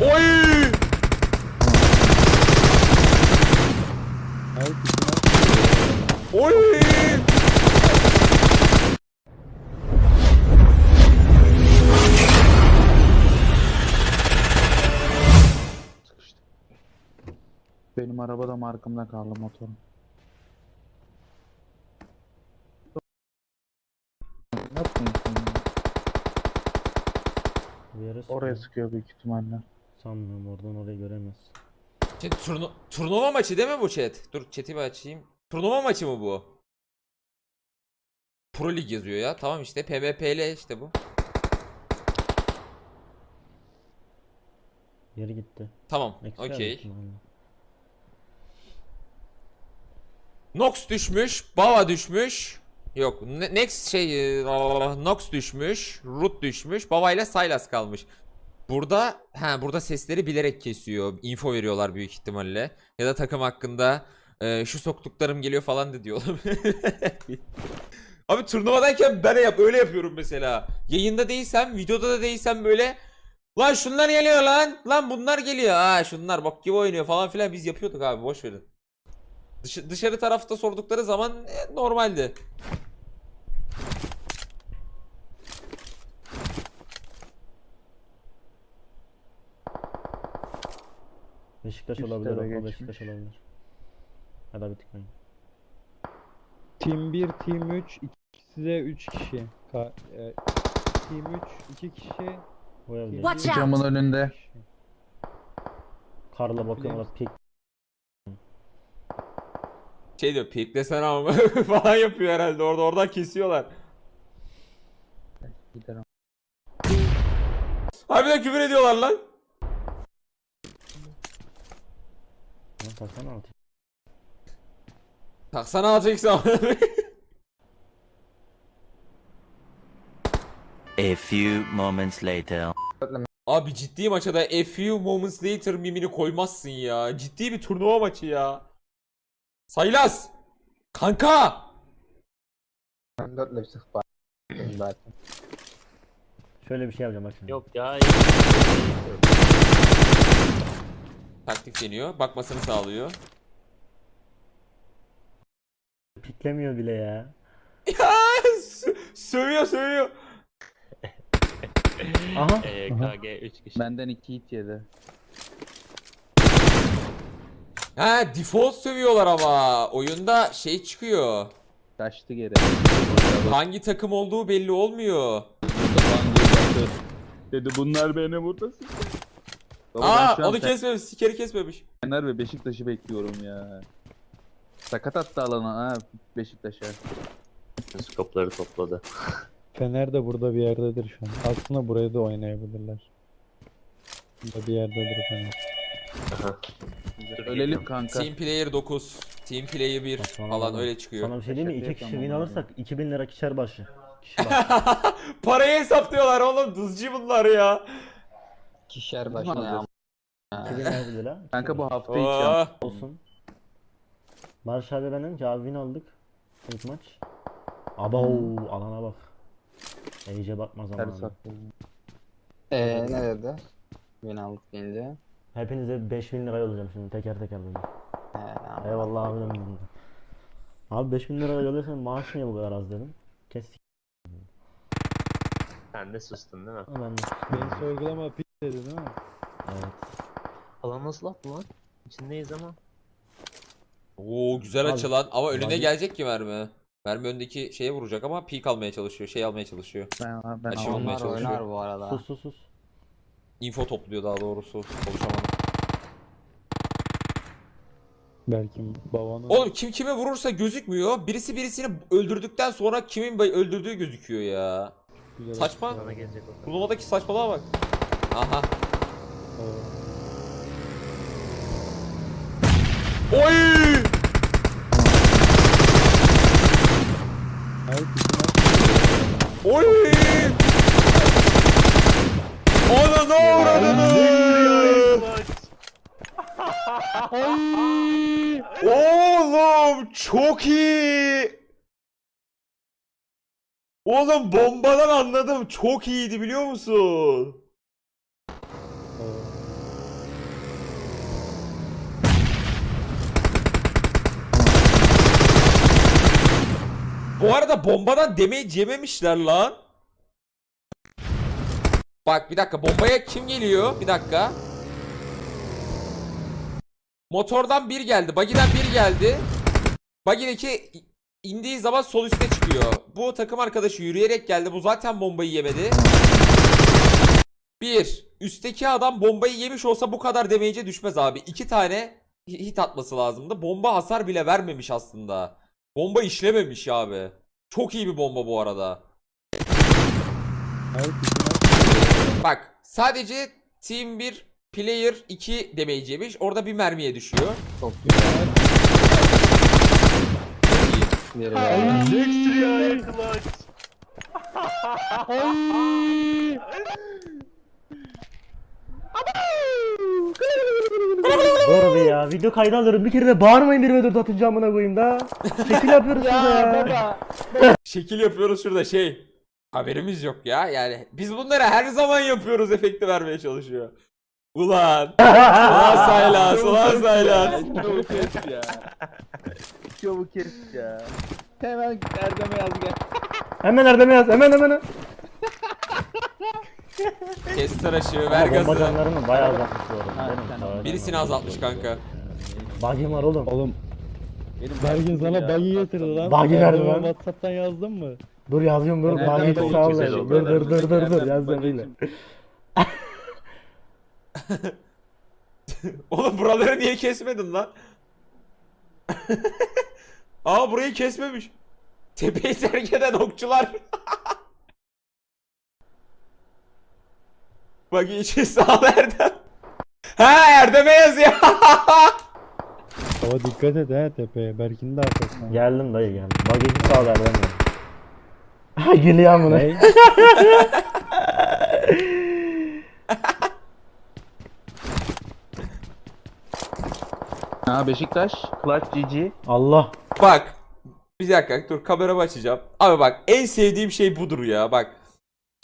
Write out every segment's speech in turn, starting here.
Oy! Oy! Benim araba da markamda kaldı motorum. Oraya sıkıyor büyük ihtimalle. Sanmıyorum oradan orayı göremez. Chat, turnu- turnuva maçı değil mi bu chat? Dur chat'i bir açayım. Turnuva maçı mı bu? Pro Lig yazıyor ya. Tamam işte PvP'le işte bu. Yeri gitti. Tamam. Okey. Nox düşmüş, Bava düşmüş. Yok, Ne- Next şey, e, Nox düşmüş, Root düşmüş, Bava ile Sylas kalmış. Burada, ha burada sesleri bilerek kesiyor. Info veriyorlar büyük ihtimalle. Ya da takım hakkında e, şu soktuklarım geliyor falan da diyor. Abi turnuvadayken ben yap öyle yapıyorum mesela. Yayında değilsem, videoda da değilsem böyle Lan şunlar geliyor lan. Lan bunlar geliyor. Ha şunlar bak gibi oynuyor falan filan biz yapıyorduk abi boş verin. Dış- dışarı tarafta sordukları zaman e, normaldi. Beşiktaş Üstlere olabilir. O geçmiş. Beşiktaş olabilir. Hadi bir tıklayın. Team 1, Team 3, ikisi de 3 kişi. Ka e, team 3, 2 kişi. Evde. Watch out. Camın önünde. Karla Biliyor orada pik. Şey diyor piklesene ama falan yapıyor herhalde orada oradan kesiyorlar. Giderim. Harbiden küfür ediyorlar lan. Lan taksana altı. Taksana 6x A few moments later. Abi ciddi maça da a few moments later mimini koymazsın ya. Ciddi bir turnuva maçı ya. Saylas. Kanka. Zaten. Şöyle bir şey yapacağım bak şimdi. Yok ya. Taktik deniyor. Bakmasını sağlıyor. Piklemiyor bile ya. Ya sö- sövüyor sövüyor. Aha. Ee, KG 3 kişi. Benden iki hit yedi. Ha default sövüyorlar ama. Oyunda şey çıkıyor. Kaçtı geri. Hangi takım olduğu belli olmuyor. Dedi bunlar beni burada sıktı. Baba Aa ben şu an onu kesmemiş. Sikeri kesmemiş. Fener ve Beşiktaş'ı bekliyorum ya. Sakat attı alana ha Beşiktaş'a. Skopları topladı. Fener de burada bir yerdedir şu an. Aslında buraya da oynayabilirler. Burada bir yerdedir Fener. Ölelim kanka. Team player 9. Team player 1 Saçmalama falan öyle çıkıyor. Sana bir şey diyeyim mi? İki kişi win alırsak 2000 lira kişer başı. Kişi başı. Parayı hesaplıyorlar oğlum. Dızcı bunlar ya. Kişer başına ya. 2000 lira lira. Kanka bu hafta içi Oh. olsun. Barış abi benden ki abi win aldık. İlk maç. Aba alana bak. İyice bakma Ters zamanı. attı. Eee ne dedi? Beni aldık deyince. Hepinize 5000 lira yollayacağım şimdi teker teker böyle. He, ama Eyvallah abi dedim. Abi 5000 lira yolluyorsan maaş niye bu kadar az dedim. Kes. Sen de sustun değil mi? Ben de. Beni sorgulama dedi değil mi? Evet. Alan nasıl attı lan? İçindeyiz ama. Oo güzel Abi, açılan ama önüne abi- gelecek ki mermi. Mermi öndeki şeye vuracak ama peek almaya çalışıyor. Şey almaya çalışıyor. Ben, ben olmaya onlar çalışıyor. oynar bu arada. Sus sus sus. Info topluyor daha doğrusu. Konuşamadım. Belki babanın Oğlum kim kime vurursa gözükmüyor. Birisi birisini öldürdükten sonra kimin bay- öldürdüğü gözüküyor ya. güzel Saçma. Bana gelecek o. Turnuvadaki saçmalığa bak. Aha. Oy! Oy! Ana ne uğradınız? Oğlum çok iyi. Oğlum bombadan anladım. Çok iyiydi biliyor musun? Arada bombadan damage yememişler lan. Bak bir dakika bombaya kim geliyor? Bir dakika. Motordan bir geldi. Buggy'den bir geldi. Buggy'deki indiği zaman sol üste çıkıyor. Bu takım arkadaşı yürüyerek geldi. Bu zaten bombayı yemedi. Bir. Üstteki adam bombayı yemiş olsa bu kadar damage'e düşmez abi. İki tane hit atması lazımdı. Bomba hasar bile vermemiş aslında. Bomba işlememiş abi. Çok iyi bir bomba bu arada. Hayır, Bak sadece Team 1 Player 2 damage yemiş. Orada bir mermiye düşüyor. Çok güzel. Çok iyi. Extra clutch. Bir ya. Video kaydı alırım. Bir kere de bağırmayın bir ve dört atınca amına koyayım da. Şekil yapıyoruz şurada ya. Şekil yapıyoruz şurada şey. Haberimiz yok ya. Yani biz bunları her zaman yapıyoruz efekti vermeye çalışıyor. Ulan. Ulan Saylas. Ulan Saylas. Çabuk kes ya. Çabuk kes ya. Hemen Erdem'e yaz gel. Hemen Erdem'e yaz. Hemen hemen. Kes tıraşı. Ver Bomba gazı. canlarını bayağı azaltmış bu arada. Benim Birisini azaltmış. kanka. Buggy'm var oğlum. Oğlum Benim Bergin sana baktım. getirdi lan. Erdem'e verdi lan. Whatsapp'tan yazdın mı? Dur yazıyorum dur. Nereden Buggy'yi buldun? sağ ol. Güzel Dur oldu. dur dur dur dur. Erdem, Yaz için. Oğlum buraları niye kesmedin lan? Aa burayı kesmemiş. Tepeyi terk eden okçular. Bak içi sağ Erdem. Ha Erdem'e yazıyor. Ama dikkat et he tepeye. Berkin'in de arkasına. Geldim dayı geldim. Buggy'yi sağ ol Erdem. Ha gülüyor amına. Ne? Ha Beşiktaş. Clutch GG. Allah. bak. Bir dakika dur kameramı açacağım. Abi bak en sevdiğim şey budur ya bak.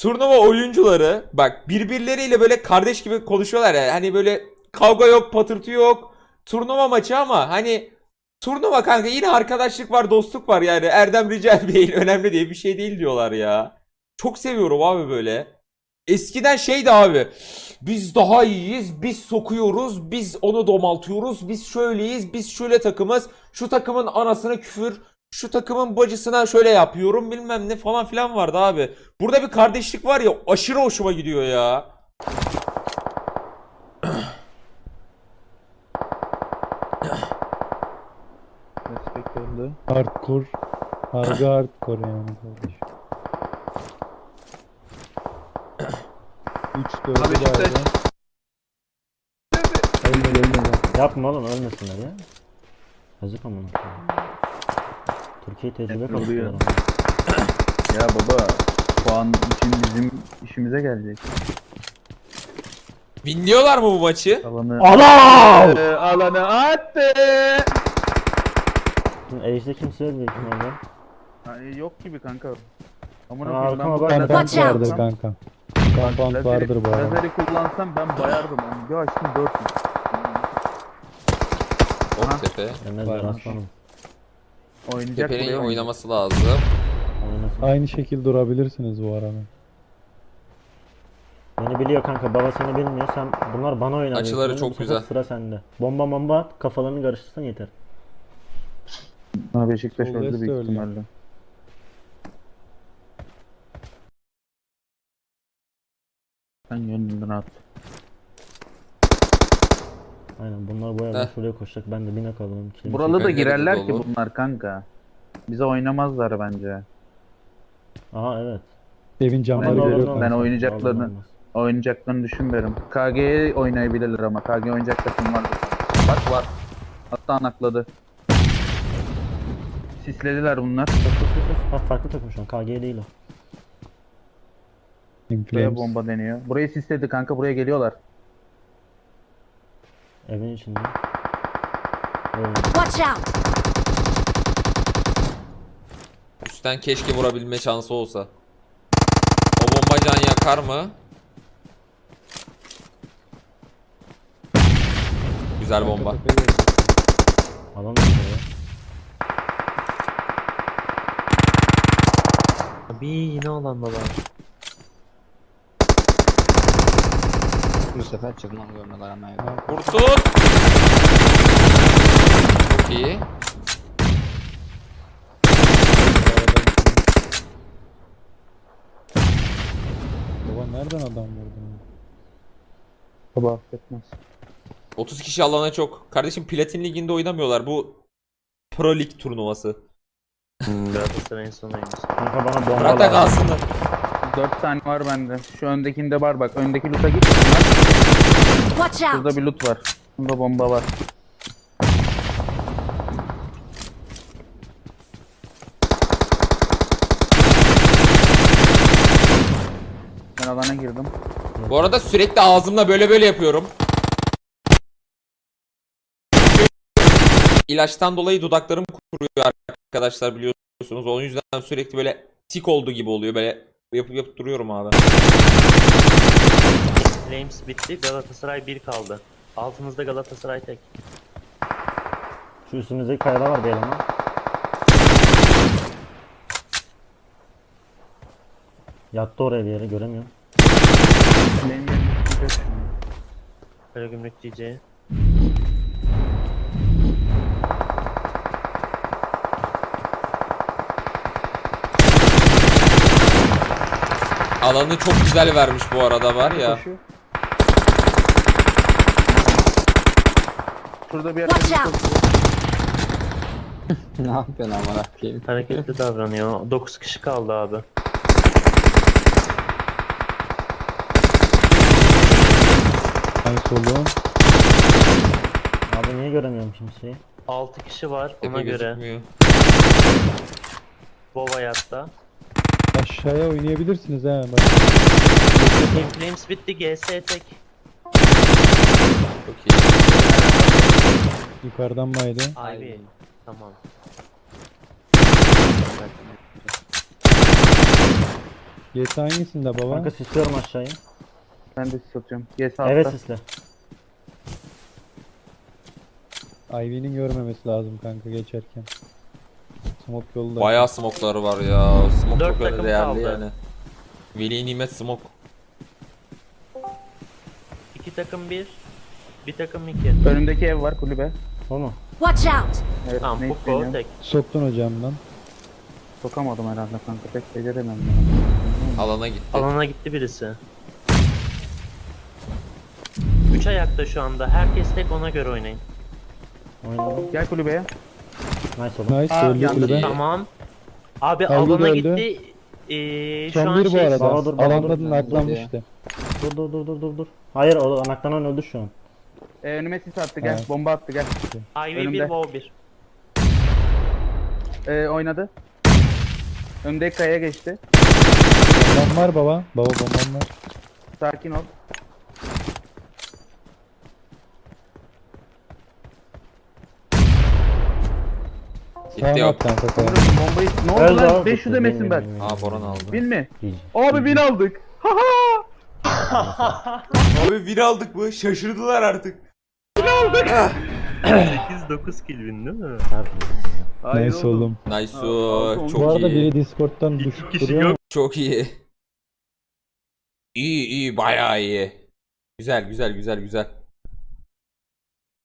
Turnuva oyuncuları bak birbirleriyle böyle kardeş gibi konuşuyorlar ya. Hani böyle kavga yok patırtı yok. Turnuva maçı ama hani turnuva kanka yine arkadaşlık var dostluk var yani. Erdem Ricel Bey'in önemli diye bir şey değil diyorlar ya. Çok seviyorum abi böyle. Eskiden şeydi abi. Biz daha iyiyiz. Biz sokuyoruz. Biz onu domaltıyoruz. Biz şöyleyiz. Biz şöyle takımız. Şu takımın anasına küfür. Şu takımın bacısına şöyle yapıyorum. Bilmem ne falan filan vardı abi. Burada bir kardeşlik var ya aşırı hoşuma gidiyor ya. Hardcore. Harbi hardcore yani kardeşim. 3 4 Ha, Beşiktaş. Öldü öldü. Yapma oğlum ölmesinler ya. Yazık amına. koyayım. Türkiye tecrübe kasıyor. Ya baba puan için bizim işimize gelecek. Winliyorlar mı bu maçı? Alanı Anam! Ee, alanı attı. Ejde kimse yok büyük ihtimalle. Hani yok gibi kanka. Amına Aa, koyayım ben arkama bu bak. lazeri Compound Watch out. vardır kanka. Bu arada. Lazeri kullansam ben bayardım onu. Bir açtım 4 Hop tepe. Yemezler Varmış. aslanım. Oynayacak Tepenin buraya oynaması lazım. Oynasın. Aynı şekil durabilirsiniz bu arada. Beni biliyor kanka baba seni bilmiyor sen bunlar bana oynar. Açıları çok güzel. Sıra sende. Bomba bomba at kafalarını karıştırsan yeter. Ha Beşiktaş Sol öldü West büyük öldü. ihtimalle. Sen yönünden at. Aynen bunlar bu yerden Heh. şuraya koşacak ben de bine kalalım. Kilimi Buralı da de girerler ki dolu. bunlar kanka. Bize oynamazlar bence. Aha evet. Evin Ben, camları de görüyor olmaz. ben oynayacaklarını oynayacaklarını düşünmüyorum. KG'ye oynayabilirler ama KG oynayacak takım var. Bak var. Hatta anakladı. Sislediler bunlar. Sus sus sus. Ha farklı takım şu an KG değil o. Buraya bomba deniyor. Burayı sisledi kanka buraya geliyorlar. Evin içinde. Evet. Watch out! Üstten keşke vurabilme şansı olsa. O bomba can yakar mı? Güzel bomba. Tepeye Abi yine alandalar. Bu sefer çıkmak zorundalar ama evden. Vursun. Çok iyi. Baba nereden adam vurdun? Baba affetmez. 30 kişi alana çok. Kardeşim Platin Ligi'nde oynamıyorlar. Bu Pro Lig turnuvası. Hmm, Galatasaray'ın sonuymuş. Kanka bana bomba Bırak da lazım. kalsınlar. 4 tane var bende. Şu öndekinde var bak. Öndeki loot'a git. Watch out! Şurada bir loot var. Bunda bomba var. Ben alana girdim. Bu arada sürekli ağzımla böyle böyle yapıyorum. İlaçtan dolayı dudaklarım kuruyor arkadaşlar biliyorsunuz. O yüzden sürekli böyle tik olduğu gibi oluyor. Böyle yapıp yapıp duruyorum abi. Flames bitti. Galatasaray 1 kaldı. Altımızda Galatasaray tek. Şu üstümüzdeki kayada var bir eleman. Yattı oraya bir yere göremiyorum. Benim yerim. Karagümrük. Alanı çok güzel vermiş bu arada var ya. Koşuyor. Şurada bir Watch yerde out! ne yapıyorsun amına koyayım? Hareketli davranıyor. 9 kişi kaldı abi. Ay solum. Abi niye göremiyorum kimseyi? 6 kişi var Tepe ona göre. gözükmüyor. Bova yatta. Aşağıya oynayabilirsiniz ha. Bak. Team Flames bitti. GS tek. Çok iyi. Yukarıdan baydı. Ivy. Tamam. GTA hangisinde baba? Kanka sisliyorum aşağıya. Ben de satıyorum. Yes altta. Evet sisle. Ivy'nin görmemesi lazım kanka geçerken. Smoke yolda. Bayağı smokları var ya. Smoke Dört çok öyle takım değerli kaldı. yani. Veli nimet smoke. 2 takım 1. Bir takım 2. Önümdeki ev var kulübe. O mu? Watch out! Evet, Tamam ne bu isteniyor? gol tek. Soktun hocamdan. Sokamadım herhalde kanka. Pek beceremem ya. Alana gitti. Alana gitti birisi. 3 ayakta şu anda. Herkes tek ona göre oynayın. Gel kulübeye. Nice oldu. Nice Aa, öldü yandı. kulübe. Tamam. Abi Elgi alana öldü. gitti. Ee, şu Son an bir bu şey arada. Baba dur, baba Alandan dur. naklanmıştı. Dur dur dur dur dur dur. Hayır o anaklanan öldü şu an. Ee, önüme sis attı gel. Evet. Bomba attı gel. Ivy 1 önümde. Wow 1. Ee, oynadı. Önümdeki kayaya geçti. Bombam var baba. Baba bombam var. Sakin ol. Gitti yok. kanka. Bombayı ne oldu Öldü lan? abi. 500 demesin ben. Aa Boran aldı. Bin mi? Abi bin aldık. Haha. Abi bir aldık mı? Şaşırdılar artık. 8-9 kill win değil mi? Hayır Nice oğlum. Nice Aa, çok Bu arada iyi. biri Discord'dan düşüp kişi duruyor. yok. Çok iyi. İyi iyi bayağı iyi. Güzel güzel güzel güzel.